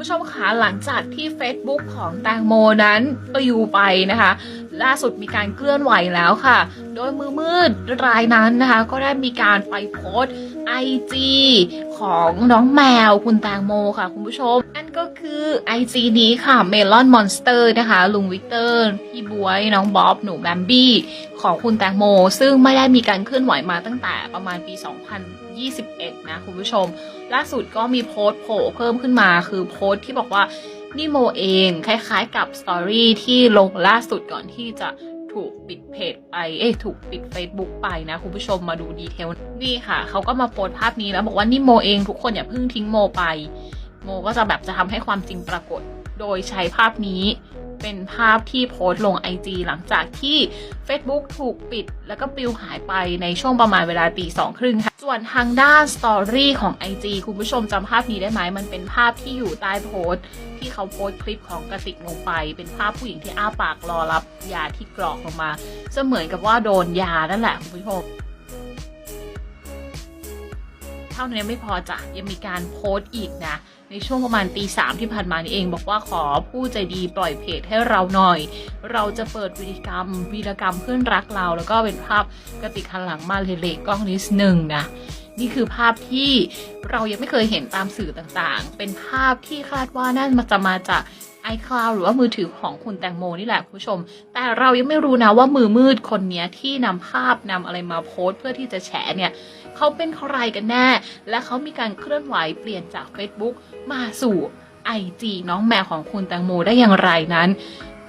ผู้ชมคะหลังจากที่ Facebook ของแตงโมนั้นปลิวไปนะคะ ล่าสุดมีการเคลื่อนไหวแล้วค่ะ โดยมือมืดรายนั้นนะคะ ก็ได้มีการไปโพสต์ IG ของน้องแมวคุณแตงโมค่ะ คุณผู้ชม นั่นก็คือ IG นี้ค่ะ Melon Monster นะคะ ลุงวิกเตอร์ พี่บวย น้องบ๊อบ หนูแบมบี้ของคุณแตงโม ซึ่งไม่ได้มีการเคลื่อนไหวมาตั้งแต่ประมาณปี 2021 นะ คุณผู้ชม ล่าสุดก็มีโพสต์โผล่เพิ่มขึ้นมาคือโพสต์ที่บอกว่า นี่โมเองคล้ายๆกับสตอรี่ที่ลงล่าสุดก่อนที่จะถูกปิดเพจไป เอ๊ะถูกปิด Facebook ไปนะ คุณผู้ชมมาดูดีเทล นี่ค่ะ เขาก็มาโพสภาพนี้แล้วบอกว่านี่โมเองทุกคนอย่าเพิ่งทิ้งโมไป โมก็จะแบบจะทำให้ความจริงปรากฏ โดยใช้ภาพนี้ เป็นภาพที่โพสต์ลง IG หลังจากที่ Facebook ถูกปิด แล้วก็ปลิวหายไปในช่วงประมาณเวลาตีสองครึ่งค่ะ ส่วนทางด้านสตอรี่ของ IG คุณผู้ชมจำภาพนี้ได้ไหม มันเป็นภาพที่อยู่ใต้โพสต์ที่เขาโพสต์คลิปของกระติกลงไป เป็นภาพผู้หญิงที่อ้าปากรอรับยาที่กรอกลงมาเหมือนกับว่าโดนยานั่นแหละคุณผู้ชม ท่านั้นไม่พอจ้ะยังมีการโพสต์อีกนะในช่วงประมาณตีสามที่ผ่านมานี่เองบอกว่าขอผู้ใจดีปล่อยเพจให้เราหน่อย เราจะเปิดวีรกรรมวีรกรรมเพื่อนรักเรา แล้วก็เป็นภาพกระติกหันหลังมาเลๆกล้องนิดหนึ่งนะนี่คือภาพที่เรายังไม่เคยเห็นตามสื่อต่างๆ เป็นภาพที่คาดว่าน่าจะมาจาก iCloud หรือว่ามือถือของคุณแตงโมนี่แหละคุณผู้ชม แต่เรายังไม่รู้นะว่ามือมืดคนนี้ที่นำภาพนำอะไรมาโพสเพื่อที่จะแฉเนี่ยเขาเป็นใครกันแน่ และเขามีการเคลื่อนไหวเปลี่ยนจาก Facebook มาสู่ไอจีน้องแมวของคุณแตงโมได้อย่างไรนั้น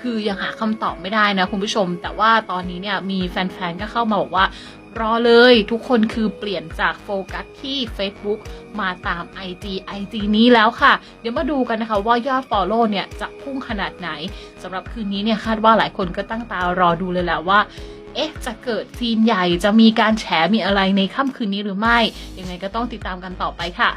คือยังหาคำตอบไม่ได้นะคุณผู้ชม แต่ว่าตอนนี้เนี่ยมีแฟนๆ ก็เข้ามาบอกว่ารอเลยทุกคนคือเปลี่ยนจากโฟกัสที่ Facebook มาตาม IG IG นี้แล้วค่ะ เดี๋ยวมาดูกันนะคะว่ายอด Follow เนี่ยจะพุ่งขนาดไหนสำหรับคืนนี้เนี่ยคาดว่าหลายคนก็ตั้งตารอดูเลยแหละว่า เอ๊ะ จะเกิดซีนใหญ่จะมีการแฉมีอะไรในค่ำคืนนี้หรือไม่ ยังไงก็ต้องติดตามกันต่อไปค่ะ